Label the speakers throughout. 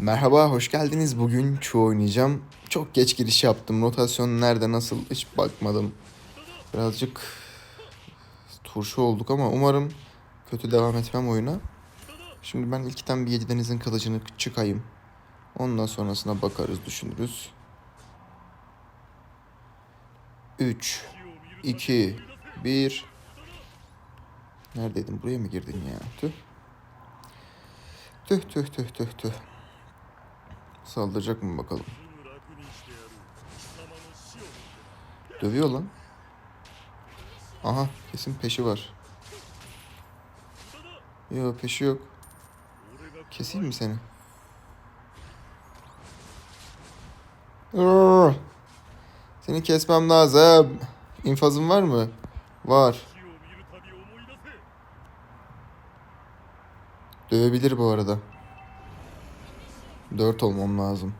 Speaker 1: Merhaba, hoş geldiniz. Bugün Chu oynayacağım. Çok geç giriş yaptım. Rotasyon nerede, nasıl hiç bakmadım. Birazcık turşu olduk ama umarım kötü devam etmem oyuna. Şimdi ben ilkten bir Yedideniz'in kılıcını çıkayım. Ondan sonrasına bakarız, düşünürüz. 3, 2, 1. Neredeydin? Buraya mı girdin ya? Tüh. Tüh tüh tüh tüh tüh. Saldıracak mı bakalım. Dövüyor lan. Aha kesin peşi var. Yok peşi yok. Keseyim mi seni? Seni kesmem lazım. İnfazın var mı? Var. Dövebilir bu arada. Dört olmam lazım.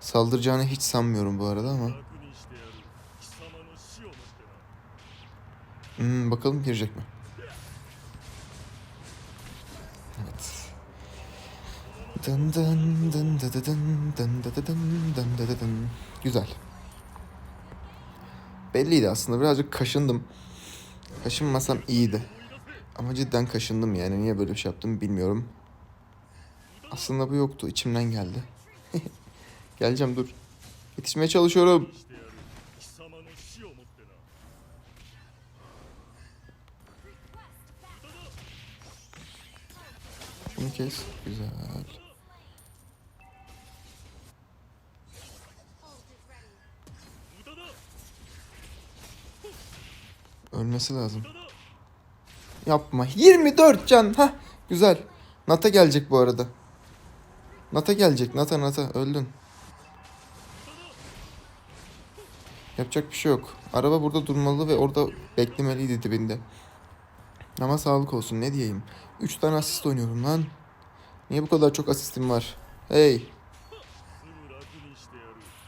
Speaker 1: Saldıracağını hiç sanmıyorum bu arada ama. Hmm, bakalım girecek mi? Evet. Dın dın dın dı dı dın dın dı dı dın dın dı dı dın. Güzel. Belliydi aslında birazcık kaşındım. Kaşınmasam iyiydi. Ama cidden kaşındım yani niye böyle bir şey yaptım bilmiyorum. Aslında bu yoktu içimden geldi. Geleceğim dur. Yetişmeye çalışıyorum. Bunu kes. Güzel. Ölmesi lazım. Yapma. 24 can. Ha, güzel. Nata gelecek bu arada. Nata gelecek. Nata Nata öldün. Yapacak bir şey yok. Araba burada durmalı ve orada beklemeliydi dibinde. Ama sağlık olsun ne diyeyim. 3 tane asist oynuyorum lan. Niye bu kadar çok asistim var? Hey.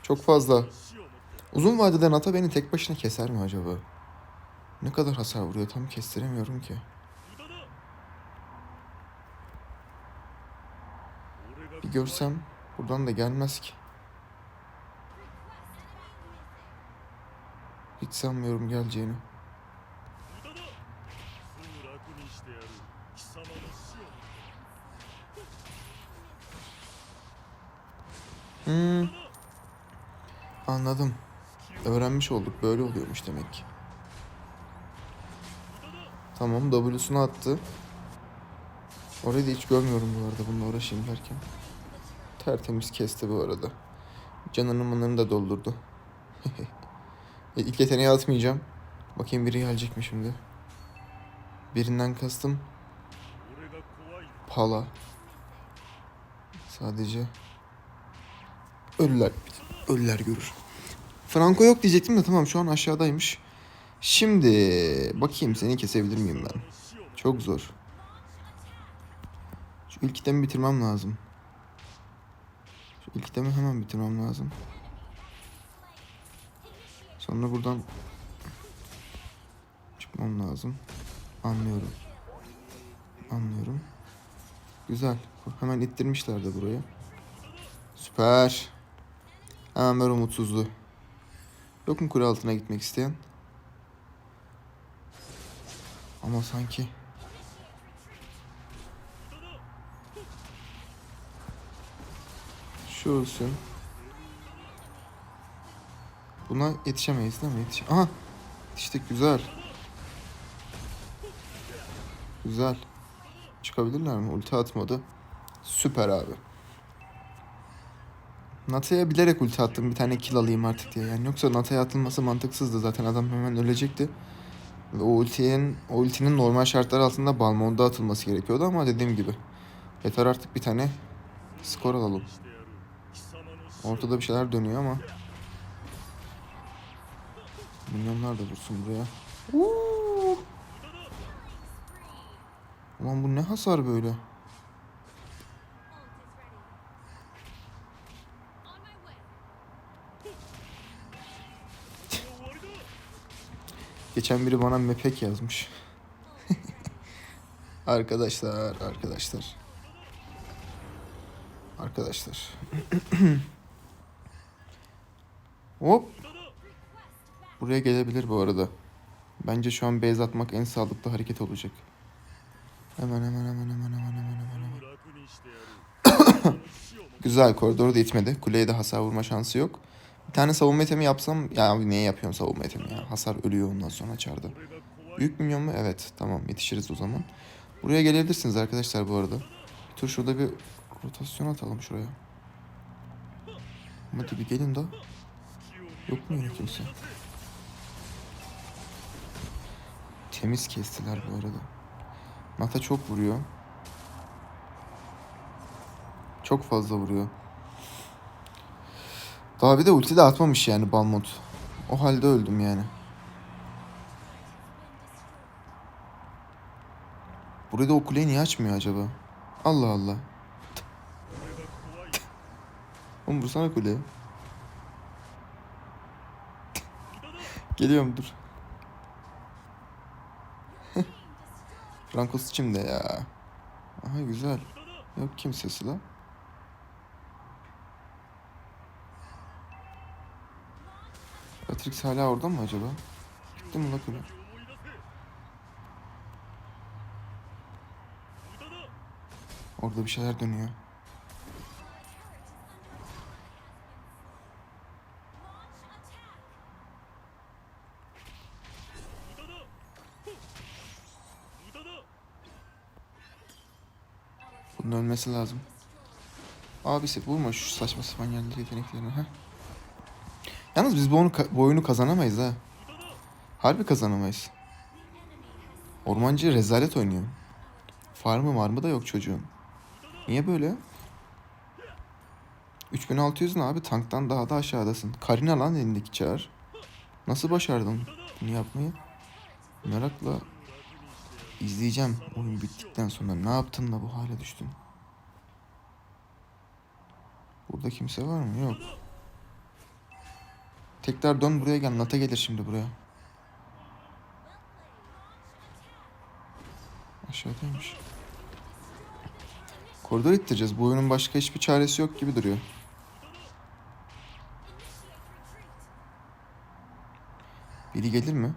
Speaker 1: Çok fazla. Uzun vadede Nata beni tek başına keser mi acaba? Ne kadar hasar vuruyor tam kestiremiyorum ki. Bir görsem buradan da gelmez ki. Hiç sanmıyorum geleceğini. Hmm. Anladım. Öğrenmiş olduk. Böyle oluyormuş demek ki. Tamam W'sunu attı. Orayı da hiç görmüyorum bu arada bununla uğraşayım derken. Tertemiz kesti bu arada. Canını manını da doldurdu. e, ilk yeteneği atmayacağım. Bakayım biri gelecek mi şimdi. Birinden kastım. Pala. Sadece ölüler ölüler görür. Franco yok diyecektim de tamam şu an aşağıdaymış. Şimdi bakayım seni kesebilir miyim ben? Çok zor. Şu ilk itemi bitirmem lazım. İlk itemi hemen bitirmem lazım. Sonra buradan çıkmam lazım. Anlıyorum. Anlıyorum. Güzel. Hemen ittirmişler de buraya. Süper. Hemen ver umutsuzluğu. Yok mu kule altına gitmek isteyen? Ama sanki... Şu olsun. Buna yetişemeyiz değil mi? Yetiş Aha! Yetiştik güzel. Güzel. Çıkabilirler mi? Ulti atmadı. Süper abi. Nata'ya bilerek ulti attım bir tane kill alayım artık diye. Yani yoksa Nata'ya atılması mantıksızdı zaten adam hemen ölecekti. Ve o ultinin, o ultinin normal şartlar altında Balmon'da atılması gerekiyordu ama dediğim gibi. Yeter artık bir tane skor alalım. Ortada bir şeyler dönüyor ama. Milyonlar da vursun buraya. Uuu. Ulan bu ne hasar böyle? Geçen biri bana mepek yazmış. arkadaşlar, arkadaşlar. Arkadaşlar. Hop. Buraya gelebilir bu arada. Bence şu an base atmak en sağlıklı hareket olacak. Hemen hemen hemen hemen hemen hemen hemen hemen. Güzel koridoru da itmedi. Kuleye de hasar vurma şansı yok. Bir tane savunma itemi yapsam ya abi niye yapıyorum savunma itemi ya? Hasar ölüyor ondan sonra çarda. Büyük minyon mu? Evet tamam yetişiriz o zaman. Buraya gelebilirsiniz arkadaşlar bu arada. Bir tur şurada bir rotasyon atalım şuraya. Hadi bir gelin da. Yok mu yine kimse? Temiz kestiler bu arada. Nata çok vuruyor. Çok fazla vuruyor. Daha bir de ulti de atmamış yani Balmont. O halde öldüm yani. Burada o kuleyi niye açmıyor acaba? Allah Allah. Oğlum vursana kuleye. Geliyorum dur. Frankos içimde ya. Aha güzel. Yok kimsesi la. Patrix hala orada mı acaba? Gitti mi la kule? Orada bir şeyler dönüyor. Bunun ölmesi lazım. Abisi vurma şu saçma sapan yerli yeteneklerini ha. Yalnız biz bu, oyunu, bu oyunu kazanamayız ha. Harbi kazanamayız. Ormancı rezalet oynuyor. Farmı marmı da yok çocuğun. Niye böyle? 3600 ne abi tanktan daha da aşağıdasın. Karina lan elindeki çağır. Nasıl başardın bunu yapmayı? Merakla izleyeceğim oyun bittikten sonra. Ne yaptın da bu hale düştün? Burada kimse var mı? Yok. Tekrar dön buraya gel. Nata gelir şimdi buraya. Aşağıdaymış. Koridor ittireceğiz. Bu oyunun başka hiçbir çaresi yok gibi duruyor. Biri gelir mi?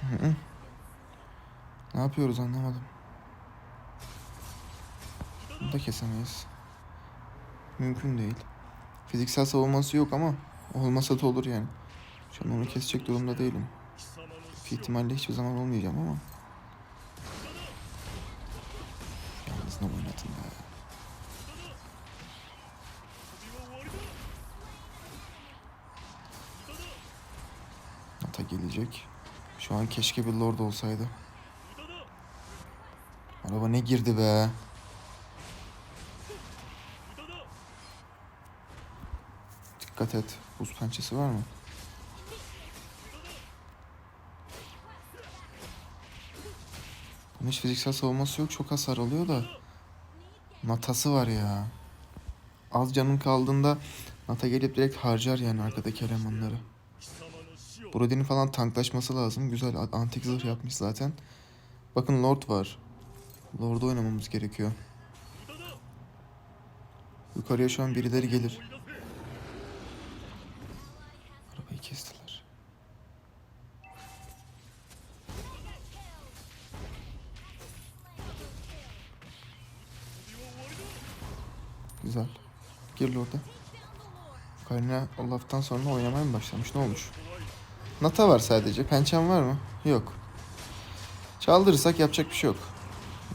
Speaker 1: Hı hı. Ne yapıyoruz anlamadım. Bunu da kesemeyiz. Mümkün değil. Fiziksel savunması yok ama olmasa da olur yani. Şu an onu kesecek durumda değilim. Büyük ihtimalle hiçbir zaman olmayacağım ama. Yalnız ne oynatın be. Nata gelecek. Şu an keşke bir lord olsaydı. Araba ne girdi be. Dikkat et. Buz pençesi var mı? Bunun hiç fiziksel savunması yok. Çok hasar alıyor da. Natası var ya. Az canım kaldığında Nata gelip direkt harcar yani arkadaki elemanları. Brody'nin falan tanklaşması lazım. Güzel antik zırh yapmış zaten. Bakın Lord var. Lord'u oynamamız gerekiyor. Yukarıya şu an birileri gelir. Arabayı kestiler. Güzel. Gir orada. Karina Olaf'tan sonra oynamaya mı başlamış? Ne olmuş? Nata var sadece. Pençem var mı? Yok. Çaldırırsak yapacak bir şey yok.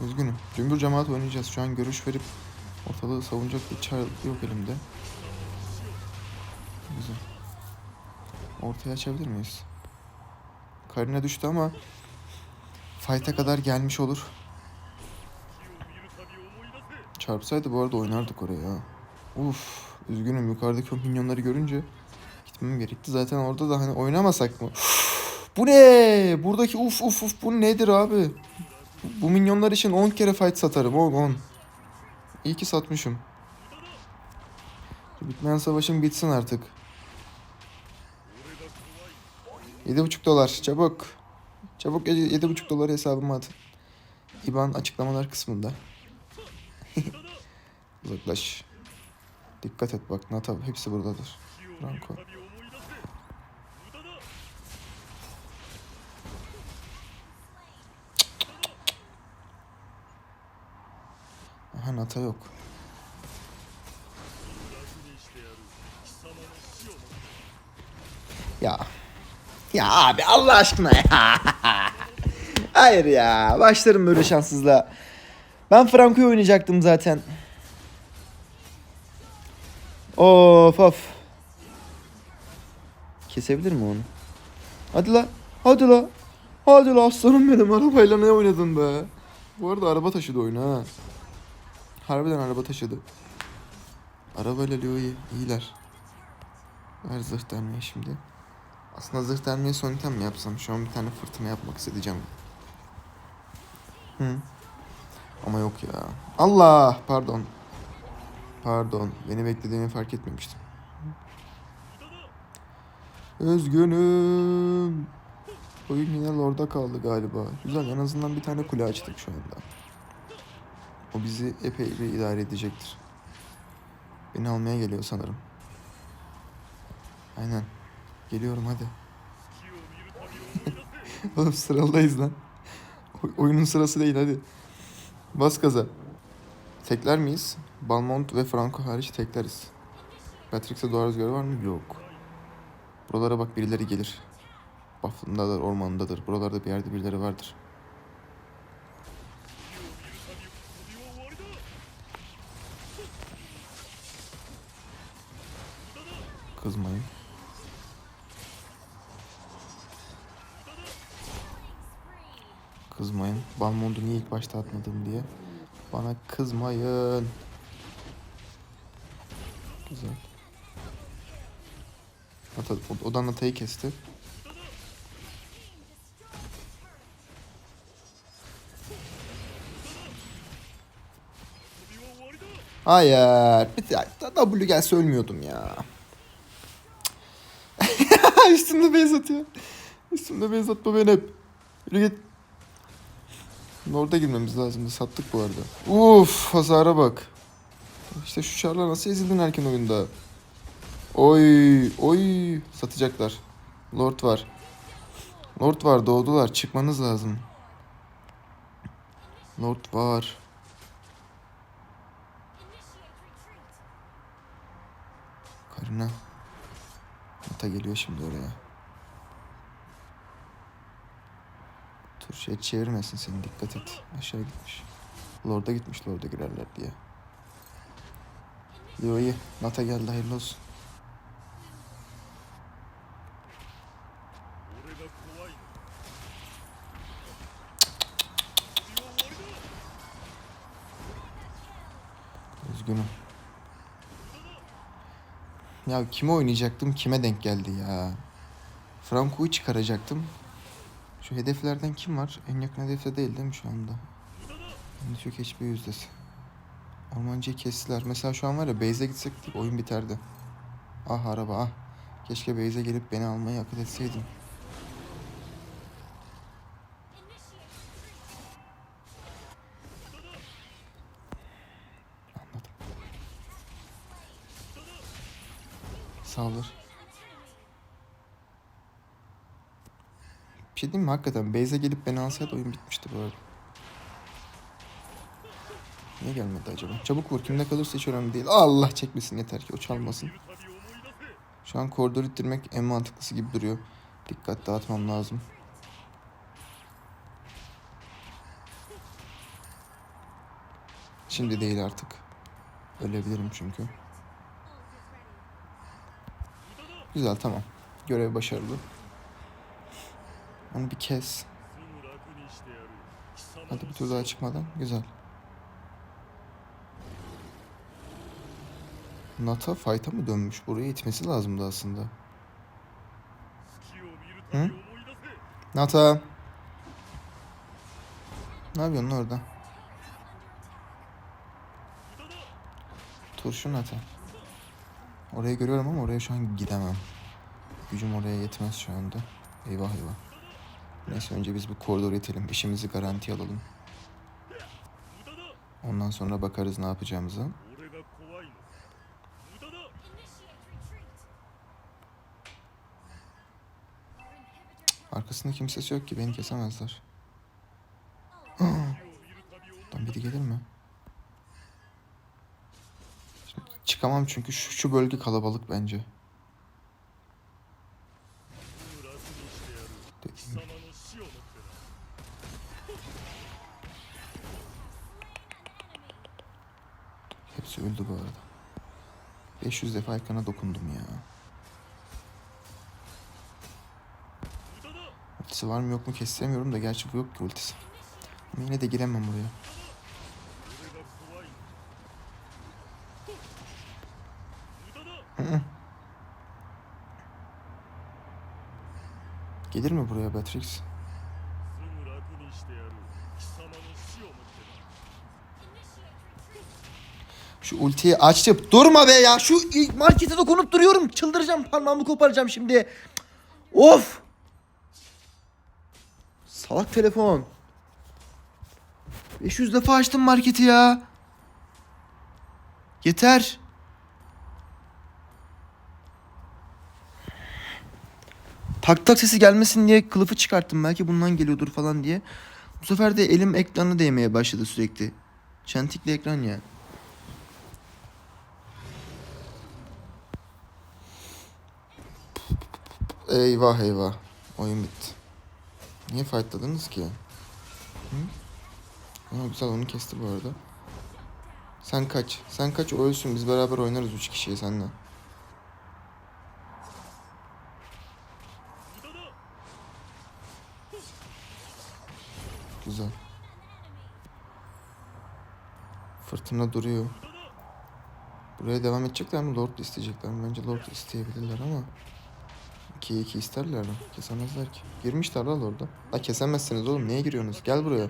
Speaker 1: Üzgünüm. Cümbür cemaat oynayacağız. Şu an görüş verip ortalığı savunacak bir çar yok elimde. Güzel. Ortaya açabilir miyiz? Karina düştü ama fight'a kadar gelmiş olur. Çarpsaydı bu arada oynardık oraya. Uf, üzgünüm yukarıdaki o minyonları görünce gitmem gerekti. Zaten orada da hani oynamasak mı? bu ne? Buradaki uf uf uf bu nedir abi? Bu- minyonlar için 10 kere fight satarım. 10 10. İyi ki satmışım. Bitmeyen savaşım bitsin artık. 7,5 dolar çabuk. Çabuk 7,5 dolar hesabıma atın. IBAN açıklamalar kısmında. Uzaklaş. Dikkat et bak Nata hepsi buradadır. Franco. Aha Nata yok. Ya. Ya abi Allah aşkına ya. Hayır ya. Başlarım böyle şanssızlığa. Ben Franco'yu oynayacaktım zaten. Of of. Kesebilir mi onu? Hadi la. Hadi la. Hadi la aslanım benim arabayla ne oynadın be. Bu arada araba taşıdı oyunu ha. Harbiden araba taşıdı. Arabayla Leo'yu iyiler. Ver zırh dermeyi şimdi. Aslında zırh dermeyi son item mi yapsam? Şu an bir tane fırtına yapmak isteyeceğim. Hı. Ama yok ya. Allah pardon. Pardon. Beni beklediğini fark etmemiştim. Üzgünüm. Oyun yine Lord'a kaldı galiba. Güzel en azından bir tane kule açtık şu anda. O bizi epey bir idare edecektir. Beni almaya geliyor sanırım. Aynen. Geliyorum hadi. Oğlum sıradayız lan. Oy- oyunun sırası değil hadi. Bas gaza. Tekler miyiz? Balmont ve Franco hariç tekleriz. Patrick'se doğar rüzgarı var mı? Yok. Buralara bak birileri gelir. Buff'ındadır, ormandadır. Buralarda bir yerde birileri vardır. Kızmayın. Kızmayın. Balmont'u niye ilk başta atmadım diye. Bana kızmayın. Güzel. Ata, odan Ata'yı kesti. Hayır. Bir W gelse ölmüyordum ya. Üstümde beyaz atıyor. Üstümde beyaz atma beni hep. Yürü git. Orada girmemiz lazımdı. Sattık bu arada. Uf hasara bak. İşte şu çarlar nasıl ezildin erken oyunda. Oy oy satacaklar. Lord var. Lord var doğdular. Çıkmanız lazım. Lord var. Karına. Ata geliyor şimdi oraya. Dur şey çevirmesin seni dikkat et. Aşağı gitmiş. Lord'a gitmiş Lord'a girerler diye. Yo iyi. Nata geldi hayırlı olsun. Üzgünüm. Ya kime oynayacaktım kime denk geldi ya. Franco'yu çıkaracaktım. Şu hedeflerden kim var? En yakın hedefte değil değil mi şu anda? En düşük HP yüzdesi. Ormancıyı kestiler. Mesela şu an var ya base'e gitsek oyun biterdi. Ah araba ah. Keşke base'e gelip beni almayı akıl etseydin. Şey diyeyim mi? Hakikaten base'e gelip beni alsaydı oyun bitmişti bu arada. Niye gelmedi acaba? Çabuk vur. Kimde kalırsa hiç önemli değil. Allah çekmesin yeter ki o çalmasın. Şu an koridor ittirmek en mantıklısı gibi duruyor. Dikkat dağıtmam lazım. Şimdi değil artık. Ölebilirim çünkü. Güzel tamam. Görev başarılı. Onu bir kes. Hadi bir tur daha çıkmadan. Güzel. Nata fight'a mı dönmüş? Buraya itmesi lazımdı aslında. Hı? Nata. Ne yapıyorsun orada? Turşu Nata. Orayı görüyorum ama oraya şu an gidemem. Gücüm oraya yetmez şu anda. Eyvah eyvah. Neyse önce biz bir koridor itelim. İşimizi garanti alalım. Ondan sonra bakarız ne yapacağımıza. Arkasında kimsesi yok ki beni kesemezler. Buradan biri gelir mi? Şimdi çıkamam çünkü şu, şu bölge kalabalık bence. 500 defa ekrana dokundum ya. Ultisi var mı yok mu kestiremiyorum da gerçi bu yok ki ultisi. Ama yine de giremem buraya. Gelir mi buraya Beatrix? Şu ultiyi açtım. Durma be ya. Şu markete dokunup duruyorum. Çıldıracağım. Parmağımı koparacağım şimdi. Of. Salak telefon. 500 defa açtım marketi ya. Yeter. Tak tak sesi gelmesin diye kılıfı çıkarttım. Belki bundan geliyordur falan diye. Bu sefer de elim ekranı değmeye başladı sürekli. Çentikli ekran ya. Eyvah eyvah. Oyun bitti. Niye fightladınız ki? Hı? Ama güzel onu kesti bu arada. Sen kaç. Sen kaç o ölsün. Biz beraber oynarız üç kişiyi seninle. Güzel. Fırtına duruyor. Buraya devam edecekler mi? Lord isteyecekler mi? Bence Lord isteyebilirler ama. 2'ye 2 isterler mi? Kesemezler ki. Girmişler lan orada. La kesemezsiniz oğlum. Niye giriyorsunuz? Gel buraya.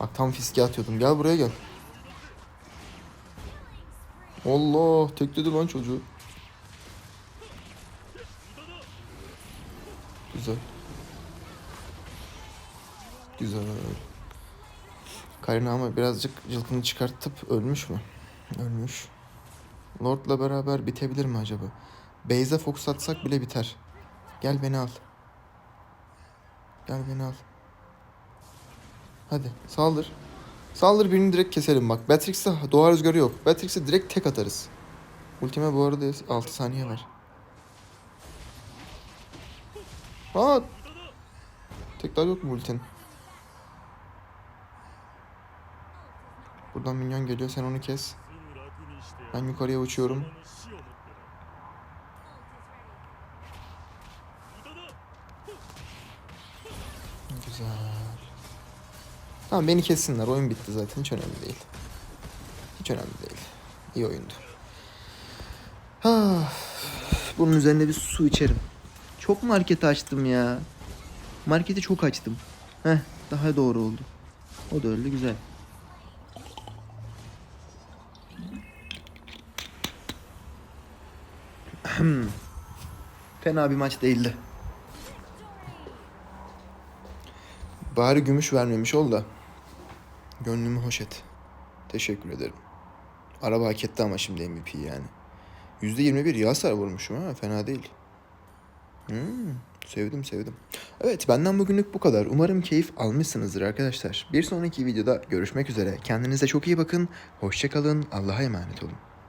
Speaker 1: Bak tam fiske atıyordum. Gel buraya gel. Allah tekledi lan çocuğu. Güzel. Güzel. Karina ama birazcık cılkını çıkartıp ölmüş mü? Ölmüş. Lord'la beraber bitebilir mi acaba? Beyze fokus atsak bile biter. Gel beni al. Gel beni al. Hadi saldır. Saldır birini direkt keselim bak. Batrix'te doğa rüzgarı yok. Batrix'e direkt tek atarız. Ultime bu arada 6 saniye var. Aa! Tekrar yok mu ultin? Buradan minyon geliyor sen onu kes. Ben yukarıya uçuyorum. Tamam beni kessinler. Oyun bitti zaten. Hiç önemli değil. Hiç önemli değil. İyi oyundu. Ah, bunun üzerine bir su içerim. Çok marketi açtım ya. Marketi çok açtım. Heh, daha doğru oldu. O da öyle güzel. Fena bir maç değildi. Bari gümüş vermemiş ol da. Gönlümü hoş et. Teşekkür ederim. Araba hak etti ama şimdi MVP yani. %21 iyi hasar vurmuşum ha fena değil. Hmm, sevdim sevdim. Evet benden bugünlük bu kadar. Umarım keyif almışsınızdır arkadaşlar. Bir sonraki videoda görüşmek üzere. Kendinize çok iyi bakın. Hoşçakalın. Allah'a emanet olun.